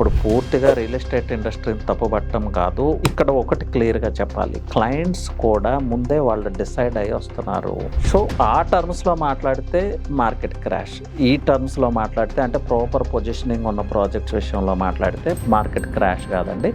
ఇప్పుడు పూర్తిగా real estate ఇండస్ట్రీని తప్పుపట్టడం కాదు. ఇక్కడ ఒకటి క్లియర్గా చెప్పాలి. క్లయింట్స్ కూడా ముందే వాళ్ళు డిసైడ్ అయ్యి వస్తున్నారు. సో ఆ టర్మ్స్లో మాట్లాడితే మార్కెట్ క్రాష్ ఈ టర్మ్స్లో మాట్లాడితే అంటే ప్రాపర్ పొజిషనింగ్ ఉన్న ప్రాజెక్ట్స్ విషయంలో మాట్లాడితే మార్కెట్ క్రాష్ కాదండి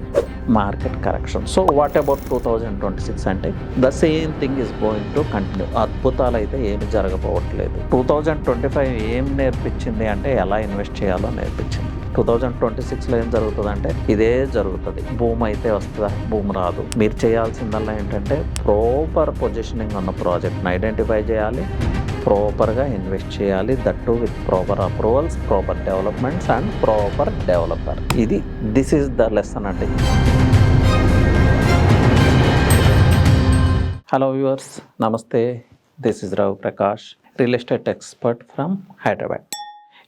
market correction so what about two thousand twenty six అంటే the same thing is going to continue అద్భుతాలు అయితే ఏమి జరగబోవట్లేదు. టూ థౌజండ్ ట్వంటీ ఫైవ్ ఏం నేర్పించింది అంటే ఎలా ఇన్వెస్ట్ చేయాలో నేర్పించింది. టూ థౌజండ్ ట్వంటీ సిక్స్లో ఏం జరుగుతుంది అంటే ఇదే జరుగుతుంది. భూమి అయితే వస్తుందా? భూమి రాదు. మీరు చేయాల్సిందల్లా ఏంటంటే ప్రాపర్ పొజిషనింగ్ ఉన్న ప్రాజెక్ట్ని ఐడెంటిఫై చేయాలి ప్రాపర్గా ఇన్వెస్ట్ చేయాలి that with proper approvals proper developments and proper developer ఇది దిస్ ఈజ్ ద లెసన్ అండి. హలో వ్యూవర్స్ నమస్తే. This is Rao Prakash real estate expert from Hyderabad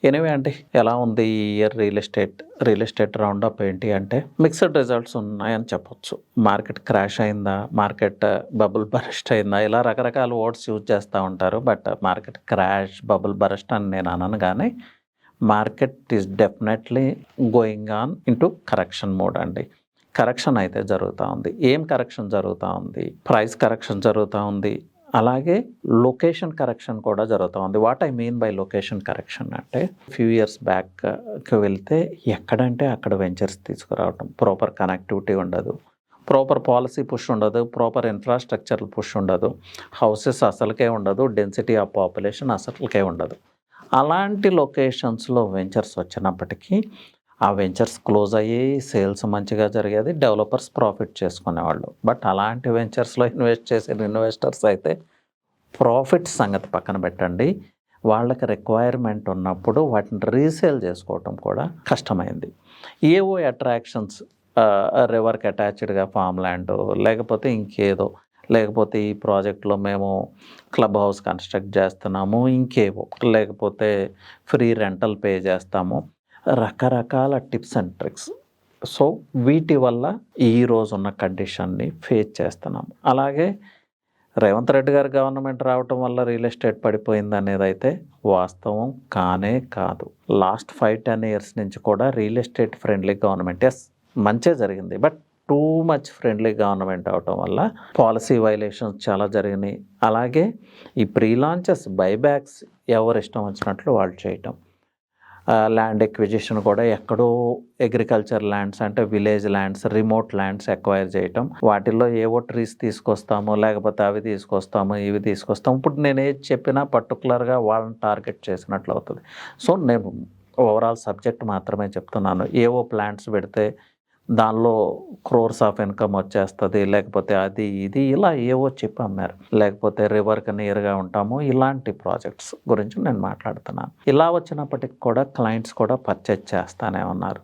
anyway అండి ఎలా ఉంది ఈ year real estate real estate roundup ఏంటి అంటే mixed results ఉన్నాయని చెప్పొచ్చు. మార్కెట్ క్రాష్ అయిందా? మార్కెట్ బబుల్ బరస్ట్ అయిందా? ఇలా రకరకాల వర్డ్స్ యూజ్ చేస్తూ ఉంటారు. But market crash bubble burst అని నేను అనను కానీ market is definitely going on into correction mode అండి. కరెక్షన్ అయితే జరుగుతూ ఉంది. ఏం కరెక్షన్ జరుగుతూ ఉంది? ప్రైస్ కరెక్షన్ జరుగుతూ ఉంది. అలాగే లొకేషన్ కరెక్షన్ కూడా జరుగుతూ ఉంది. What I mean by location correction అంటే ఫ్యూ ఇయర్స్ బ్యాక్కి వెళ్తే ఎక్కడంటే అక్కడ వెంచర్స్ తీసుకురావటం. ప్రాపర్ కనెక్టివిటీ ఉండదు. ప్రాపర్ పాలసీ పుష్ ఉండదు. ప్రాపర్ ఇన్ఫ్రాస్ట్రక్చర్ పుష్ ఉండదు. హౌసెస్ అసలుకే ఉండదు. డెన్సిటీ ఆఫ్ పాపులేషన్ అసలుకే ఉండదు. అలాంటి లొకేషన్స్లో వెంచర్స్ వచ్చినప్పటికీ ఆ వెంచర్స్ క్లోజ్ అయ్యి సేల్స్ మంచిగా జరిగేది డెవలపర్స్ ప్రాఫిట్ చేసుకునేవాళ్ళు. బట్ అలాంటి వెంచర్స్లో ఇన్వెస్ట్ చేసే ఇన్వెస్టర్స్ అయితే ప్రాఫిట్ సంగతి పక్కన పెట్టండి. వాళ్ళకి రిక్వైర్మెంట్ ఉన్నప్పుడు వాటిని రీసేల్ చేసుకోవటం కూడా కష్టమైంది. ఏవో అట్రాక్షన్స్ రివర్కి అటాచ్డ్గా ఫామ్ ల్యాండ్ లేకపోతే ఇంకేదో లేకపోతే ఈ ప్రాజెక్ట్లో మేము క్లబ్ హౌస్ కన్స్ట్రక్ట్ చేస్తున్నాము ఇంకేవో లేకపోతే ఫ్రీ రెంటల్ పే చేస్తాము. రకరకాల టిప్స్ అండ్ ట్రిక్స్. సో వీటి వల్ల ఈ రోజు ఉన్న కండిషన్ని ఫేస్ చేస్తున్నాం అలాగే రేవంత్ రెడ్డి గారు గవర్నమెంట్ రావటం వల్ల రియల్ ఎస్టేట్ పడిపోయింది అనేది అయితే వాస్తవం కానే కాదు. లాస్ట్ ఫైవ్ టెన్ ఇయర్స్ నుంచి కూడా real estate friendly government yes మంచే జరిగింది. But too much friendly government అవటం వల్ల పాలసీ వైలేషన్స్ చాలా జరిగినాయి. అలాగే ఈ ప్రీ లాంచెస్ బైబ్యాక్స్ ఎవరు ఇష్టం వచ్చినట్లు వాళ్ళు చేయటం. ల్యాండ్ ఎక్విజిషన్ కూడా ఎక్కడో అగ్రికల్చర్ ల్యాండ్స్ అంటే village lands remote lands acquire చేయటం. వాటిల్లో ఏవో ట్రీస్ తీసుకొస్తాము లేకపోతే అవి తీసుకొస్తాము ఇవి తీసుకొస్తాము. ఇప్పుడు నేను ఏది చెప్పినా పర్టికులర్గా వాళ్ళని టార్గెట్ చేసినట్లు అవుతుంది. సో నేను ఓవరాల్ సబ్జెక్ట్ మాత్రమే చెప్తున్నాను. ఏవో ప్లాంట్స్ పెడితే దానిలో క్రోర్స్ ఆఫ్ ఇన్కమ్ వచ్చేస్తుంది లేకపోతే అది ఇది ఇలా ఏవో చెప్పి అమ్మారు లేకపోతే రివర్కి నియర్గా ఉంటాము ఇలాంటి ప్రాజెక్ట్స్ గురించి నేను మాట్లాడుతున్నాను. ఇలా వచ్చినప్పటికి కూడా క్లయింట్స్ కూడా పర్చేజ్ చేస్తానే ఉన్నారు.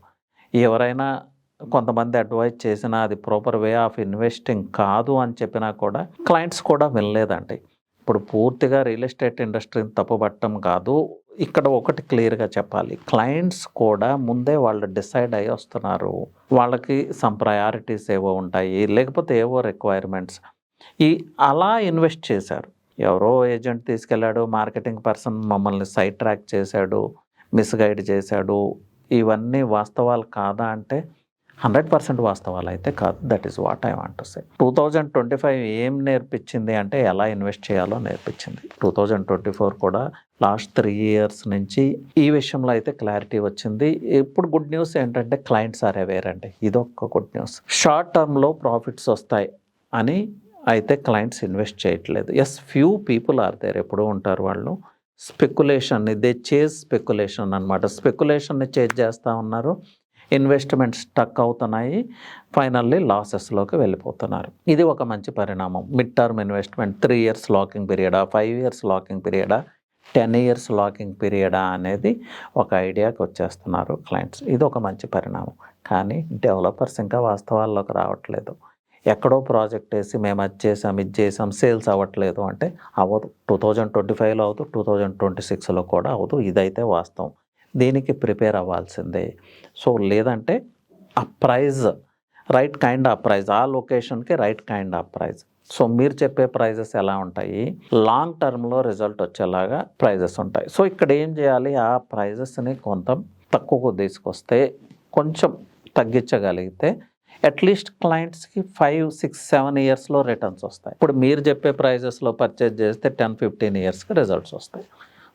ఎవరైనా కొంతమంది అడ్వైజ్ చేసినా అది ప్రాపర్ వే ఆఫ్ ఇన్వెస్టింగ్ కాదు అని చెప్పినా కూడా క్లయింట్స్ కూడా వినలేదండి. ఇప్పుడు పూర్తిగా రియల్ ఎస్టేట్ ఇండస్ట్రీని తప్పుపట్టడం కాదు ఇక్కడ ఒకటి క్లియర్గా చెప్పాలి. క్లయింట్స్ కూడా ముందే వాళ్ళు డిసైడ్ అయ్యి వస్తున్నారు. వాళ్ళకి సమ్ ప్రయారిటీస్ ఏవో ఉంటాయి లేకపోతే ఏవో రిక్వైర్మెంట్స్. ఈ అలా ఇన్వెస్ట్ చేశారు. ఎవరో ఏజెంట్ తీసుకెళ్ళాడు మార్కెటింగ్ పర్సన్ మమ్మల్ని సైడ్ ట్రాక్ చేశాడు మిస్గైడ్ చేశాడు. ఇవన్నీ వాస్తవాలు కాదా అంటే హండ్రెడ్ పర్సెంట్ వాస్తవాలు అయితే కాదు. That is what I want say. Two thousand twenty five ఏం నేర్పించింది అంటే ఎలా ఇన్వెస్ట్ చేయాలో నేర్పించింది. టూ థౌజండ్ ట్వంటీ ఫోర్ కూడా లాస్ట్ త్రీ ఇయర్స్ నుంచి ఈ విషయంలో అయితే క్లారిటీ వచ్చింది. ఇప్పుడు గుడ్ న్యూస్ ఏంటంటే క్లయింట్స్ ఆర్ అవేర్ అండి. ఇదొక గుడ్ న్యూస్. షార్ట్ టర్మ్లో ప్రాఫిట్స్ వస్తాయి అని అయితే క్లయింట్స్ ఇన్వెస్ట్ చేయట్లేదు. Yes few people are there. ఎప్పుడూ ఉంటారు వాళ్ళు. స్పెక్యులేషన్ని దే చేజ్ స్పెక్యులేషన్ అనమాట స్పెక్యులేషన్ని చేజ్ చేస్తూ ఉన్నారు. ఇన్వెస్ట్మెంట్ స్టక్ అవుతున్నాయి. ఫైనల్లీ లాసెస్లోకి వెళ్ళిపోతున్నారు. ఇది ఒక మంచి పరిణామం. Mid term investment three years locking పీరియడా five years locking పీరియడా టెన్ ఇయర్స్ లాకింగ్ పీరియడా అనేది ఒక ఐడియాకి వచ్చేస్తున్నారు క్లయింట్స్. ఇది ఒక మంచి పరిణామం. కానీ డెవలపర్స్ ఇంకా వాస్తవాల్లోకి రావట్లేదు. ఎక్కడో ప్రాజెక్ట్ వేసి మేము అది చేసాం ఇది చేసాం సేల్స్ అవ్వట్లేదు అంటే అవ్వదు. టూ థౌజండ్ ట్వంటీ ఫైవ్లో అవ్వదు టూ థౌజండ్ ట్వంటీ సిక్స్లో కూడా అవ్వదు ఇదైతే వాస్తవం. దీనికి ప్రిపేర్ అవ్వాల్సిందే. సో లేదంటే ఆ price right kind of price ఆ లొకేషన్కి right kind of price. So మీరు చెప్పే ప్రైజెస్ ఎలా ఉంటాయి? లాంగ్ టర్మ్లో రిజల్ట్ వచ్చేలాగా ప్రైజెస్ ఉంటాయి. సో ఇక్కడ ఏం చేయాలి? ఆ ప్రైజెస్ని కొంత తక్కువకు తీసుకొస్తే కొంచెం తగ్గించగలిగితే అట్లీస్ట్ క్లయింట్స్కి ఫైవ్ సిక్స్ సెవెన్ ఇయర్స్లో రిటర్న్స్ వస్తాయి. ఇప్పుడు మీరు చెప్పే ప్రైజెస్లో పర్చేజ్ చేస్తే టెన్ ఫిఫ్టీన్ ఇయర్స్కి రిజల్ట్స్ వస్తాయి.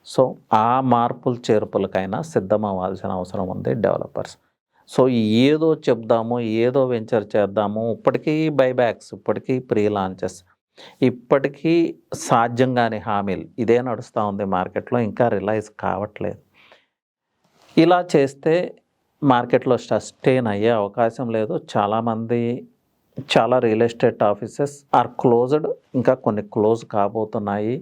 సో ఆ మార్పులు చేర్పులకైనా సిద్ధం అవ్వాల్సిన అవసరం ఉంది డెవలపర్స్ సో ఏదో చెప్దాము ఏదో వెంచర్ చేద్దాము ఇప్పటికీ బైబ్యాక్స్ ఇప్పటికీ ప్రీ లాంచెస్ ఇప్పటికీ సాధ్యం కాని హామీలు ఇదే నడుస్తూ ఉంది మార్కెట్లో ఇంకా రిలైజ్ కావట్లేదు. ఇలా చేస్తే మార్కెట్లో సస్టైన్ అయ్యే అవకాశం లేదు. చాలామంది చాలా real estate offices are closed ఇంకా కొన్ని క్లోజ్ కాబోతున్నాయి.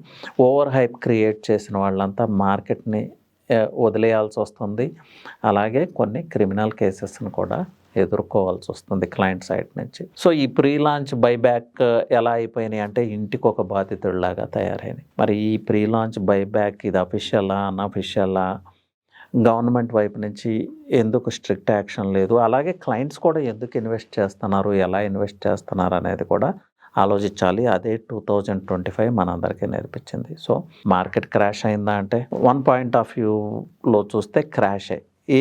ఓవర్ హైప్ క్రియేట్ చేసిన వాళ్ళంతా మార్కెట్ని వదిలేయాల్సి వస్తుంది అలాగే కొన్ని క్రిమినల్ కేసెస్ని కూడా ఎదుర్కోవాల్సి వస్తుంది క్లయింట్ సైడ్ నుంచి. సో ఈ ప్రీ లాంచ్ బైబ్యాక్ ఎలా అయిపోయినాయి అంటే ఇంటికి ఒక బాధితుడిలాగా తయారైంది. మరి ఈ ప్రీ లాంచ్ బైబ్యాక్ ఇది అఫీషియలా అన్అఫీషియలా? గవర్నమెంట్ వైపు నుంచి ఎందుకు స్ట్రిక్ట్ యాక్షన్ లేదు? అలాగే క్లయింట్స్ కూడా ఎందుకు ఇన్వెస్ట్ చేస్తున్నారు? ఎలా ఇన్వెస్ట్ చేస్తున్నారు అనేది కూడా ఆలోచించాలి. అదే టూ థౌజండ్ ట్వంటీ ఫైవ్ మనందరికీ నేర్పించింది. సో మార్కెట్ క్రాష్ అయిందా అంటే వన్ పాయింట్ ఆఫ్ వ్యూలో చూస్తే క్రాష్. ఏ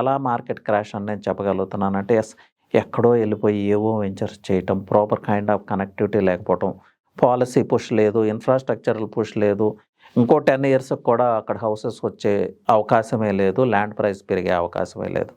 ఎలా మార్కెట్ క్రాష్ అని నేను చెప్పగలుగుతున్నానంటే ఎస్ ఎక్కడో వెళ్ళిపోయి ఏవో వెంచర్స్ చేయటం ప్రాపర్ కైండ్ ఆఫ్ కనెక్టివిటీ లేకపోవటం పాలసీ పుష్ లేదు ఇన్ఫ్రాస్ట్రక్చరల్ పుష్ లేదు. ఇంకో టెన్ ఇయర్స్కి కూడా అక్కడ హౌసెస్ వచ్చే అవకాశమే లేదు ల్యాండ్ ప్రైస్ పెరిగే అవకాశమే లేదు.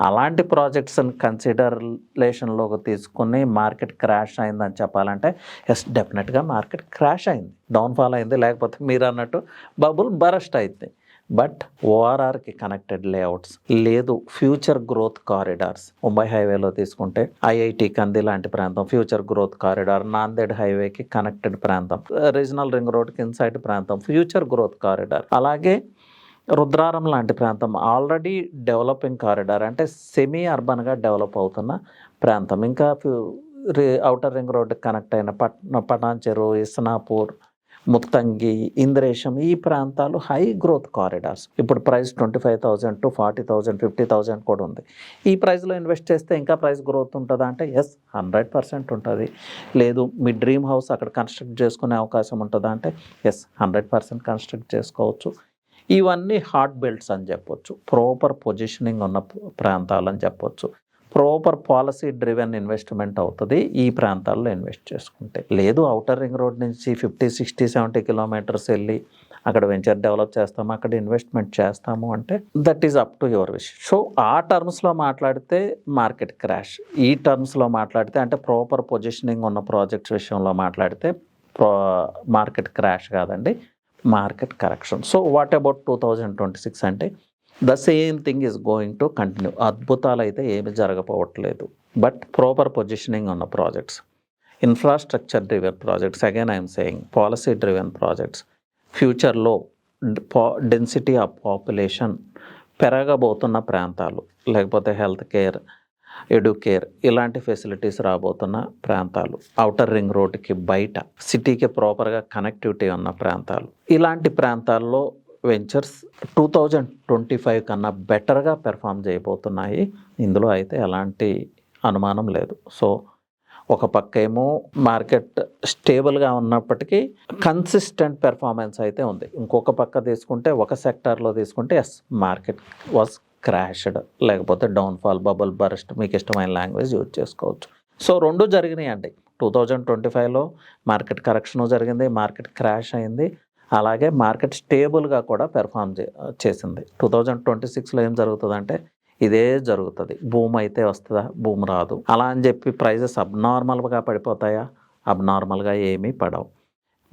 అలాంటి ప్రాజెక్ట్స్ని కన్సిడర్లేషన్లోకి తీసుకుని మార్కెట్ క్రాష్ అయిందని చెప్పాలంటే ఎస్ డెఫినెట్గా మార్కెట్ క్రాష్ అయింది. డౌన్ఫాల్ అయింది లేకపోతే మీరు అన్నట్టు బబుల్ బరస్ట్ అయింది బట్ ఓఆర్ఆర్కి కనెక్టెడ్ లేఅవుట్స్ లేదు ఫ్యూచర్ గ్రోత్ కారిడార్స్ ముంబై హైవేలో తీసుకుంటే ఐఐటి కంది లాంటి ప్రాంతం ఫ్యూచర్ గ్రోత్ కారిడార్ నాందేడ్ హైవేకి కనెక్టెడ్ ప్రాంతం రీజనల్ రింగ్ రోడ్కి ఇన్సైడ్ ప్రాంతం ఫ్యూచర్ గ్రోత్ కారిడార్ అలాగే రుద్రారం లాంటి ప్రాంతం ఆల్రెడీ డెవలపింగ్ కారిడార్ అంటే సెమీ అర్బన్గా డెవలప్ అవుతున్న ప్రాంతం. ఇంకా అవుటర్ రింగ్ రోడ్డు కనెక్ట్ అయిన పట్ పటాన్ చెరువు ఇస్నాపూర్ ముత్తంగి ఇంద్రేశం ఈ ప్రాంతాలు హై గ్రోత్ కారిడార్స్ ఇప్పుడు price twenty five thousand to forty thousand fifty thousand కూడా ఉంది. ఈ ప్రైస్లో ఇన్వెస్ట్ చేస్తే ఇంకా ప్రైస్ గ్రోత్ ఉంటుందా అంటే ఎస్ హండ్రెడ్ పర్సెంట్ ఉంటుంది. లేదు మీ డ్రీమ్ హౌస్ అక్కడ కన్స్ట్రక్ట్ చేసుకునే అవకాశం ఉంటుందా అంటే ఎస్ హండ్రెడ్ పర్సెంట్ కన్స్ట్రక్ట్ చేసుకోవచ్చు. ఇవన్నీ హాట్ బెల్ట్స్ అని చెప్పొచ్చు. ప్రాపర్ పొజిషనింగ్ ఉన్న ప్రాంతాలు అని చెప్పొచ్చు. ప్రాపర్ పాలసీ డ్రివెన్ ఇన్వెస్ట్మెంట్ అవుతుంది. ఈ ప్రాంతాల్లో ఇన్వెస్ట్ చేసుకుంటే. లేదు అవుటర్ రింగ్ రోడ్ నుంచి ఫిఫ్టీ సిక్స్టీ సెవెంటీ కిలోమీటర్స్ వెళ్ళి అక్కడ వెంచర్ డెవలప్ చేస్తాము అక్కడ ఇన్వెస్ట్మెంట్ చేస్తాము అంటే that is up to your wish. So ఆ టర్మ్స్లో మాట్లాడితే మార్కెట్ క్రాష్. ఈ టర్మ్స్లో మాట్లాడితే అంటే ప్రాపర్ పొజిషనింగ్ ఉన్న ప్రాజెక్ట్స్ విషయంలో మాట్లాడితే ప్రో మార్కెట్ క్రాష్ కాదండి. Market correction. So what about two thousand twenty six అంటే the same thing is going to continue అద్భుతాలు అయితే ఏమి జరగపోవట్లేదు. బట్ ప్రాపర్ పొజిషనింగ్ ఉన్న projects infrastructure driven projects again I'm saying policy driven projects ఫ్యూచర్లో density of population పెరగబోతున్న ప్రాంతాలు లేకపోతే హెల్త్ కేర్ ఎడ్యుకేర్ ఇలాంటి ఫెసిలిటీస్ రాబోతున్న ప్రాంతాలు. అవుటర్ రింగ్ రోడ్కి బయట సిటీకి ప్రాపర్గా కనెక్టివిటీ ఉన్న ప్రాంతాలు. ఇలాంటి ప్రాంతాల్లో ventures two thousand twenty five కన్నా బెటర్గా పెర్ఫామ్ చేయబోతున్నాయి. ఇందులో అయితే ఎలాంటి అనుమానం లేదు. సో ఒక పక్క ఏమో మార్కెట్ స్టేబుల్గా ఉన్నప్పటికీ కన్సిస్టెంట్ పెర్ఫార్మెన్స్ అయితే ఉంది. ఇంకొక పక్క తీసుకుంటే ఒక సెక్టార్లో తీసుకుంటే ఎస్ మార్కెట్ వాజ్ క్రాష్డ్ లేకపోతే డౌన్ఫాల్ బబుల్ బరస్ట్ మీకు ఇష్టమైన లాంగ్వేజ్ యూజ్ చేసుకోవచ్చు. సో రెండు జరిగినాయి అండి టూ థౌజండ్ ట్వంటీ ఫైవ్లో మార్కెట్ కరెక్షన్ జరిగింది మార్కెట్ క్రాష్ అయింది. అలాగే మార్కెట్ స్టేబుల్గా కూడా పెర్ఫామ్ చే చేసింది. టూ థౌజండ్ ట్వంటీ సిక్స్లో ఏం జరుగుతుందంటే ఇదే జరుగుతుంది. భూమి అయితే వస్తుందా? భూమి రాదు. అలా అని చెప్పి ప్రైజెస్ అబ్నార్మల్గా పడిపోతాయా? అబ్నార్మల్గా ఏమీ పడవు.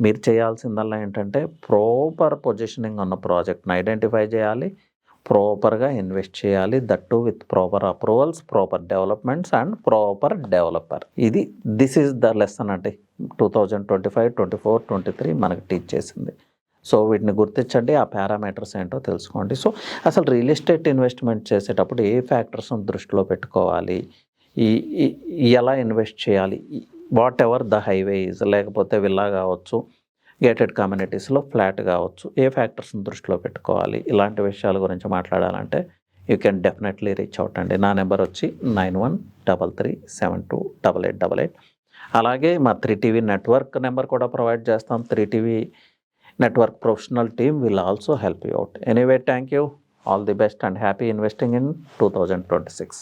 మీరు చేయాల్సిందల్లా ఏంటంటే ప్రాపర్ పొజిషనింగ్ ఉన్న ప్రాజెక్ట్ని ఐడెంటిఫై చేయాలి. ప్రాపర్గా ఇన్వెస్ట్ చేయాలి. That with proper approvals proper developments and proper developer ఇది దిస్ ఈజ్ ద లెసన్ అంటే two thousand twenty five twenty four twenty three మనకి టీచ్ చేసింది. సో వీటిని గుర్తించండి. ఆ పారామీటర్స్ ఏంటో తెలుసుకోండి. సో అసలు రియల్ ఎస్టేట్ ఇన్వెస్ట్మెంట్ చేసేటప్పుడు ఏ ఫ్యాక్టర్స్ని దృష్టిలో పెట్టుకోవాలి? ఈ ఎలా ఇన్వెస్ట్ చేయాలి? Whatever the highway is లేకపోతే విల్లా కావచ్చు గేటెడ్ కమ్యూనిటీస్లో ఫ్లాట్ కావచ్చు ఏ ఫ్యాక్టర్స్ని దృష్టిలో పెట్టుకోవాలి ఇలాంటి విషయాల గురించి మాట్లాడాలంటే you can definitely reach out అండి. నా నెంబర్ వచ్చి nine one double three seven two double eight double eight. అలాగే మా త్రీ టీవీ నెట్వర్క్ నెంబర్ కూడా ప్రొవైడ్ చేస్తాం. Three TV network professional team will also help you out. Anyway thank you. All the best and happy investing in two thousand twenty six.